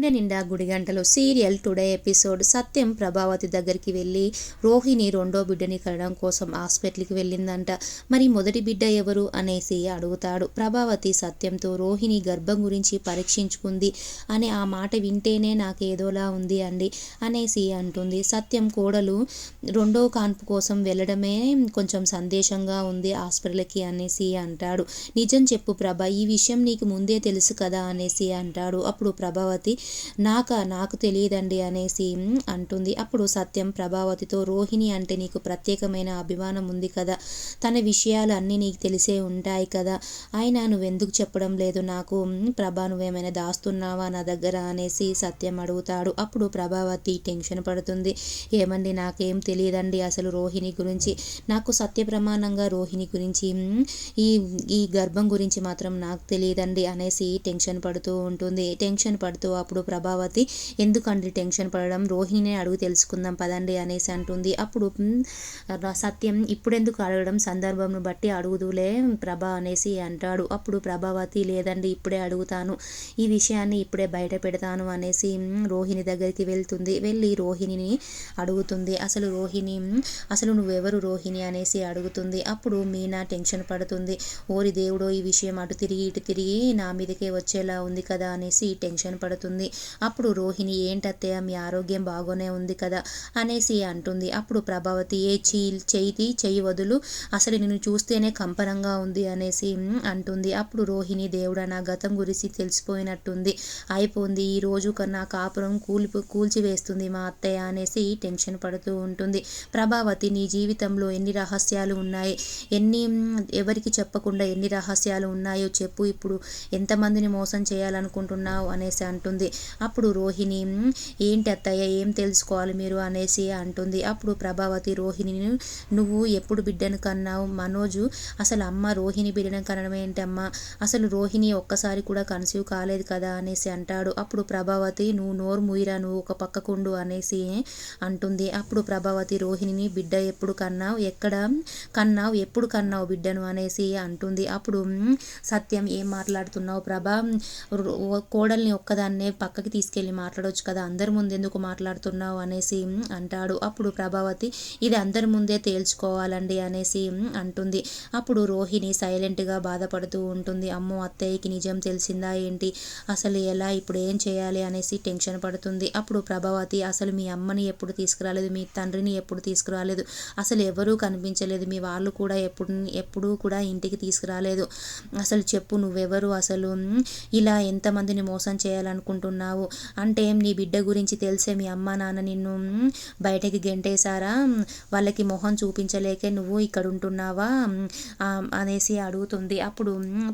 Gunde Ninda Gudi Gantalu serial today episode Satyam Prabhavati దగ్గరికి వెళ్ళి రోహిణి రెండో బిడ్డని కనడం కోసం హాస్పిటల్కి వెళ్ళిందంట. మరి మొదటి బిడ్డ ఎవరు అనేసి అడుగుతాడు. ప్రభావతి సత్యంతో రోహిణి గర్భం గురించి పరీక్షించుకుంది అనే ఆ మాట వింటేనే నాకు ఏదోలా ఉంది అండి అనేసి అంటుంది. సత్యం కోడలు రెండో కాన్పు కోసం వెళ్ళడమే కొంచెం సందేశంగా ఉంది హాస్పిటల్కి అనేసి అంటాడు. నిజం చెప్పు ప్రభ ఈ విషయం నీకు ముందే తెలుసు కదా అనేసి అంటాడు. అప్పుడు ప్రభావతి నాక నాకు తెలియదండి అనేసి అంటుంది. అప్పుడు సత్యం ప్రభావతితో రోహిణి అంటే నీకు ప్రత్యేకమైన అభిమానం ఉంది కదా. తన విషయాలు అన్నీ నీకు తెలిసే ఉంటాయి కదా. అయినా నువ్వెందుకు చెప్పడం లేదు నాకు? ప్రభా నువ్వేమైనా దాస్తున్నావా నా దగ్గర? అనేసి సత్యం అడుగుతాడు. అప్పుడు ప్రభావతి టెన్షన్ పడుతుంది. ఏమండి నాకేం తెలియదండి అసలు రోహిణి గురించి. నాకు సత్య ప్రమాణంగా రోహిణి గురించి ఈ ఈ గర్భం గురించి మాత్రం నాకు తెలియదండి అనేసి టెన్షన్ పడుతూ ఉంటుంది. టెన్షన్ పడుతూ అప్పుడు ప్రభావతి. ఎందుకండి టెన్షన్ పడడం? రోహిణిని అడుగు తెలుసుకుందాం పదండి అనేసి అంటుంది. అప్పుడు సత్యం ఇప్పుడెందుకు అడగడం? సందర్భంను బట్టి అడుగుదులే ప్రభా అనేసి అంటాడు. అప్పుడు ప్రభావతి లేదండి ఇప్పుడే అడుగుతాను. ఈ విషయాన్ని ఇప్పుడే బయట పెడతాను అనేసి రోహిణి దగ్గరికి వెళ్తుంది. వెళ్ళి రోహిణిని అడుగుతుంది. అసలు రోహిణి అసలు నువ్వెవరు రోహిణి? అనేసి అడుగుతుంది. అప్పుడు మీనా టెన్షన్ పడుతుంది. ఓరి దేవుడో ఈ విషయం అటు తిరిగి ఇటు తిరిగి నా మీదకే వచ్చేలా ఉంది కదా అనేసి టెన్షన్ పడుతుంది. అప్పుడు రోహిణి ఏంటత్తయ్య మీ ఆరోగ్యం బాగోనే ఉంది కదా అనేసి అంటుంది. అప్పుడు ప్రభావతి ఏ చీ చేయి చెయ్యి వదులు. అసలు నేను చూస్తేనే కంపనంగా ఉంది అనేసి అంటుంది. అప్పుడు రోహిణి దేవుడా నా గతం గురించి తెలిసిపోయినట్టుంది. అయిపోయింది ఈ రోజు కన్నా కాపురం కూలి కూల్చివేస్తుంది మా అత్తయ్య అనేసి టెన్షన్ పడుతూ ఉంటుంది. ప్రభావతి నీ జీవితంలో ఎన్ని రహస్యాలు ఉన్నాయి? ఎన్ని ఎవరికి చెప్పకుండా ఎన్ని రహస్యాలు ఉన్నాయో చెప్పు. ఇప్పుడు ఎంతమందిని మోసం చేయాలనుకుంటున్నావు? అనేసి అంటుంది. అప్పుడు రోహిణి ఏంటి అత్తయ్య ఏం తెలుసుకోవాలి మీరు? అనేసి అంటుంది. అప్పుడు ప్రభావతి రోహిణిని నువ్వు ఎప్పుడు బిడ్డను కన్నావు? మనోజు అసలు అమ్మ రోహిణి బిడ్డను కనడం ఏంటమ్మా? అసలు రోహిణి ఒక్కసారి కూడా కన్సీవ్ కాలేదు కదా? అనేసి అంటాడు. అప్పుడు ప్రభావతి నువ్వు నోరు ముయిరా నువ్వు ఒక పక్కకుండు అనేసి అంటుంది. అప్పుడు ప్రభావతి రోహిణిని బిడ్డ ఎప్పుడు కన్నావు? ఎక్కడ? కన్నావు? ఎప్పుడు కన్నావు బిడ్డను? అనేసి అంటుంది. అప్పుడు సత్యం ఏం మాట్లాడుతున్నావు ప్రభా? కోడల్ని ఒక్కదాన్నే పక్కకి తీసుకెళ్ళి మాట్లాడవచ్చు కదా అందరి ముందు ఎందుకు మాట్లాడుతున్నావు అనేసి అంటాడు. అప్పుడు ప్రభావతి ఇది అందరి ముందే తేల్చుకోవాలండి అనేసి అంటుంది. అప్పుడు రోహిణి సైలెంట్గా బాధపడుతూ ఉంటుంది. అమ్మో అత్తయ్యకి నిజం తెలిసిందా ఏంటి? అసలు ఎలా ఇప్పుడు ఏం చేయాలి? అనేసి టెన్షన్ పడుతుంది. అప్పుడు ప్రభావతి అసలు మీ అమ్మని ఎప్పుడు తీసుకురాలేదు? మీ తండ్రిని ఎప్పుడు తీసుకురాలేదు? అసలు ఎవరూ కనిపించలేదు. మీ వాళ్ళు కూడా ఎప్పుడు ఎప్పుడూ కూడా ఇంటికి తీసుకురాలేదు. అసలు చెప్పు నువ్వెవరు? అసలు ఇలా ఎంతమందిని మోసం చేయాలనుకుంటున్నావు? అంటే నీ బిడ్డ గురించి తెలిసే మీ అమ్మ నాన్న నిన్ను బయటకి గెంటేశారా? వాళ్ళకి మొహం చూపించలేకే నువ్వు ఇక్కడ ఉంటున్నావా అనేసి అడుగుతుంది. అప్పుడు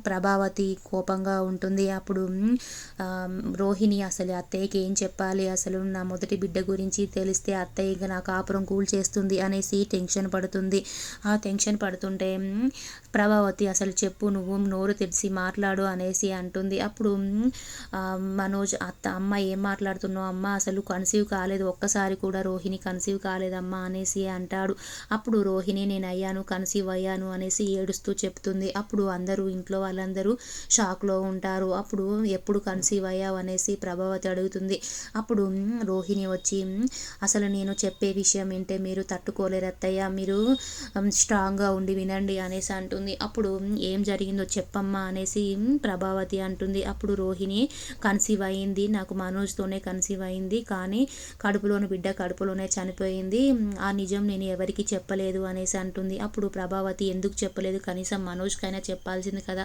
ప్రభావతి కోపంగా ఉంటుంది. అప్పుడు రోహిణి అసలు అత్తయ్యకి ఏం చెప్పాలి? అసలు నా మొదటి బిడ్డ గురించి తెలిస్తే అత్తయ్య నా కాపురం కూల్ చేస్తుంది అనేసి టెన్షన్ పడుతుంది. ఆ టెన్షన్ పడుతుంటే ప్రభావతి అసలు చెప్పు నువ్వు నోరు తెరిచి మాట్లాడు అనేసి అంటుంది. అప్పుడు మనోజ్ అత్త అమ్మ ఏం మాట్లాడుతున్నావు? అమ్మ అసలు కన్సీవ్ కాలేదు. ఒక్కసారి కూడా రోహిణి కన్సీవ్ కాలేదమ్మా అనేసి అంటాడు. అప్పుడు రోహిణి నేను అయ్యాను కన్సీవ్ అయ్యాను అనేసి ఏడుస్తూ చెప్తుంది. అప్పుడు అందరూ ఇంట్లో వాళ్ళందరూ షాక్లో ఉంటారు. అప్పుడు ఎప్పుడు కన్సీవ్ అయ్యావు అనేసి ప్రభావతి అడుగుతుంది. అప్పుడు రోహిణి వచ్చి అసలు నేను చెప్పే విషయం ఏంటే మీరు తట్టుకోలేరు అత్తయ్య. మీరు స్ట్రాంగ్గా ఉండి వినండి అనేసి అంటుంది. అప్పుడు ఏం జరిగిందో చెప్పమ్మా అనేసి ప్రభావతి అంటుంది. అప్పుడు రోహిణి కన్సీవ్ అయింది నాకు మనోజ్తోనే కన్సీవ్ అయింది. కానీ కడుపులోని బిడ్డ కడుపులోనే చనిపోయింది. ఆ నిజం నేను ఎవరికి చెప్పలేదు అనేసి అంటుంది. అప్పుడు ప్రభావతి ఎందుకు చెప్పలేదు? కనీసం మనోజ్కైనా చెప్పాల్సింది కదా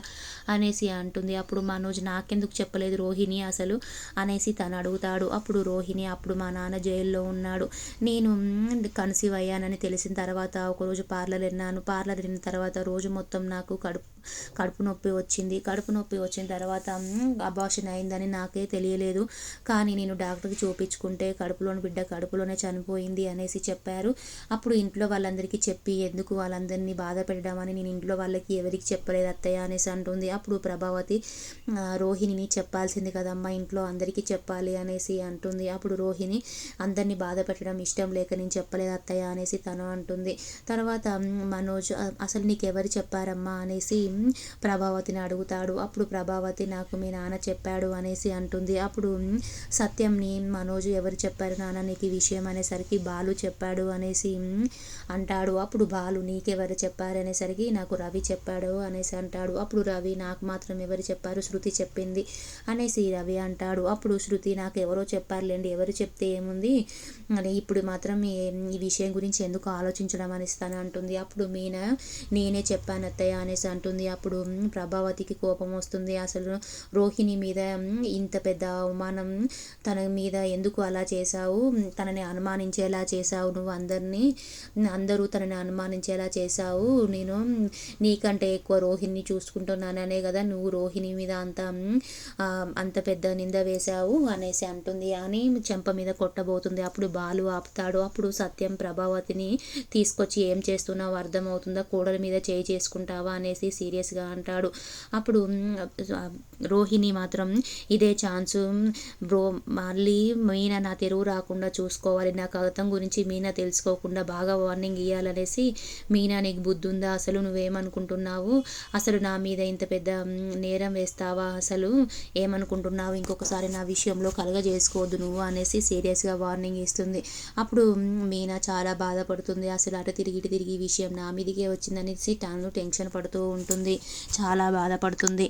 అనేసి అంటుంది. అప్పుడు మనోజ్ నాకెందుకు చెప్పలేదు రోహిణి అసలు? అనేసి తను అడుగుతాడు. అప్పుడు రోహిణి అప్పుడు మా నాన్న జైల్లో ఉన్నాడు. నేను కన్సీవ్ అయ్యానని తెలిసిన తర్వాత ఒకరోజు పార్లర్ వెళ్ళాను పార్లర్ వెళ్ళిన తర్వాత రోజు మొత్తం నాకు కడుపు కడుపు నొప్పి వచ్చింది. కడుపు నొప్పి వచ్చిన తర్వాత అబార్షన్ అయిందని నాకే తెలియలేదు. కానీ నేను డాక్టర్కి చూపించుకుంటే కడుపులోని బిడ్డ కడుపులోనే చనిపోయింది అనేసి చెప్పారు. అప్పుడు ఇంట్లో వాళ్ళందరికీ చెప్పి ఎందుకు వాళ్ళందరినీ బాధ పెట్టడం నేను ఇంట్లో వాళ్ళకి ఎవరికి చెప్పలేదు అత్తయ్య అనేసి అంటుంది. అప్పుడు ప్రభావతి రోహిణిని చెప్పాల్సింది కదమ్మా ఇంట్లో అందరికీ చెప్పాలి అనేసి అంటుంది. అప్పుడు రోహిణి అందరినీ బాధ పెట్టడం ఇష్టం లేక నేను చెప్పలేదు అత్తయ్య అనేసి తను అంటుంది. తర్వాత మనోజ్ అసలు నీకెవరు చెప్పారమ్మా అనేసి ప్రభావతిని అడుగుతాడు. అప్పుడు ప్రభావతి నాకు మీ నాన్న చెప్పాడు అనేసి అంటుంది. అప్పుడు సత్యంని మనోజ్ ఎవరు చెప్పారు నాన్న? నీకు ఈ విషయం అనేసరికి బాలు చెప్పాడు అనేసి అంటాడు. అప్పుడు బాలు నీకెవరు చెప్పారు? అనేసరికి నాకు రవి చెప్పాడు. అనేసి అంటాడు. అప్పుడు రవి నాకు మాత్రం ఎవరు చెప్పారు? శృతి చెప్పింది. అనేసి రవి అంటాడు. అప్పుడు శృతి నాకు ఎవరో చెప్పారులేండి. ఎవరు చెప్తే ఏముంది? అని ఇప్పుడు మాత్రం ఈ విషయం గురించి ఎందుకు ఆలోచించడం అనేస్తాను అంటుంది. అప్పుడు మీన నేనే చెప్పాను అత్తయ్య అనేసి అంటుంది. అప్పుడు ప్రభావతికి కోపం వస్తుంది. అసలు రోహిణి మీద ఇంత పెద్ద అవమానం తన మీద ఎందుకు అలా చేశావు? తనని అనుమానించేలా చేశావు నువ్వు అందరినీ? అందరూ తనని అనుమానించేలా చేశావు? నేను నీకంటే ఎక్కువ రోహిణిని చూసుకుంటున్నాననే కదా నువ్వు రోహిణి మీద అంత అంత పెద్ద నింద వేశావు అనేసి అంటుంది. అని చెంప మీద కొట్టబోతుంది. అప్పుడు బాలు ఆపుతాడు. అప్పుడు సత్యం ప్రభావతిని తీసుకొచ్చి ఏం చేస్తున్నావు అర్థమవుతుందా? కోడల మీద చేయి చేసుకుంటావా అనేసి సీరియస్గా అంటాడు. అప్పుడు రోహిణి మాత్రం ఇదే ఛాన్సు బ్రో మళ్ళీ మీనా నా తెరువు రాకుండా చూసుకోవాలి. నా కవితం గురించి మీనా తెలుసుకోకుండా బాగా వార్నింగ్ ఇవ్వాలనేసి మీనా నీకు బుద్ధి ఉందా అసలు నువ్వేమనుకుంటున్నావు? అసలు నా మీద ఇంత పెద్ద నేరం వేస్తావా? అసలు ఏమనుకుంటున్నావు? ఇంకొకసారి నా విషయంలో కలగజేసుకోవద్దు నువ్వు అనేసి సీరియస్గా వార్నింగ్ ఇస్తుంది. అప్పుడు మీనా చాలా బాధపడుతుంది. అసలు అటు తిరిగి ఇటు తిరిగి విషయం నా మీదికే వచ్చిందనేసి తాను టెన్షన్ పడుతూ ఉంటుంది. చాలా బాధపడుతుంది.